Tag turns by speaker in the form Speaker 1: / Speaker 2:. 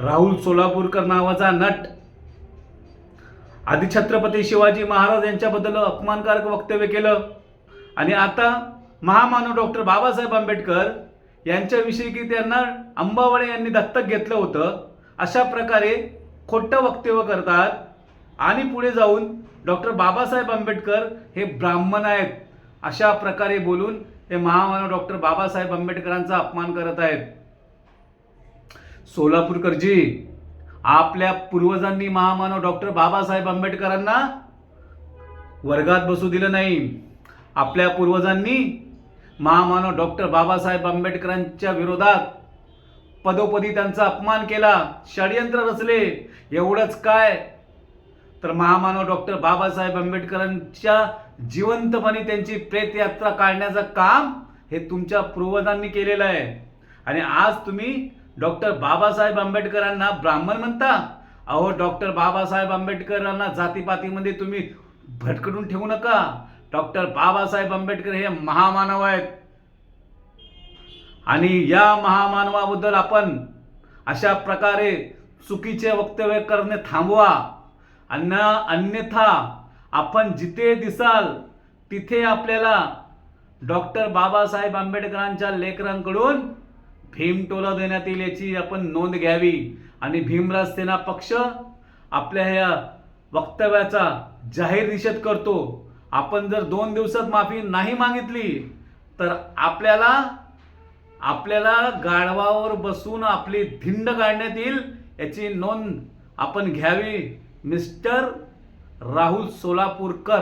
Speaker 1: राहुल सोलापूरकर नावाचा नट. आधी छत्रपती शिवाजी महाराज यांच्याबद्दल अपमानकारक वक्तव्य केलं. आणि आता महामानव डॉक्टर बाबासाहेब आंबेडकर यांच्याविषयी की त्यांना अंबावडे यांनी दत्तक घेतलं होतं अशा प्रकारे खोटं वक्तव्य करतात. आणि पुढे जाऊन डॉक्टर बाबासाहेब आंबेडकर हे ब्राह्मण आहेत अशा प्रकारे बोलून हे महामानव डॉक्टर बाबासाहेब आंबेडकरांचा अपमान करत आहेत. सोलापूरकरजी आपल्या पूर्वजांनी महामानव डॉक्टर बाबासाहेब आंबेडकरांना वर्गात बसू दिलं नाही. आपल्या पूर्वजांनी महामानव डॉक्टर बाबासाहेब आंबेडकरांच्या विरोधात पदोपदी त्यांचा अपमान केला. षडयंत्र रचले. एवढंच काय? तर महामानव डॉक्टर बाबासाहेब आंबेडकरांच्या जिवंतपणे त्यांची प्रेतयात्रा काढण्याचं काम हे तुमच्या पूर्वजांनी केलेलं आहे. आणि आज तुम्ही डॉक्टर बाबासाहेब आंबेडकरांना ब्राह्मण म्हणता? अहो डॉक्टर बाबासाहेब आंबेडकरांना जातीपातीमध्ये तुम्ही भटकडून ठेवू नका. डॉक्टर बाबासाहेब आंबेडकर हे महामानव आहेत. आणि या महामानवाबद्दल आपण अशा प्रकारे चुकीचे वक्तव्य करणे थांबवा. अन्य अन्यथा आपण जिथे दिसाल तिथे आपल्याला डॉक्टर बाबासाहेब आंबेडकरांच्या लेकरांकडून भीमटोला देण्यात येईल याची आपण नोंद घ्यावी. आणि भीमराज सेना पक्ष आपल्या ह्या वक्तव्याचा जाहीर निषेध करतो. आपण जर दोन दिवसात माफी नाही मागितली तर आपल्याला आपल्याला गाढवावर बसून आपली धिंड काढण्यात येईल याची नोंद आपण घ्यावी. मिस्टर राहुल सोलापूरकर.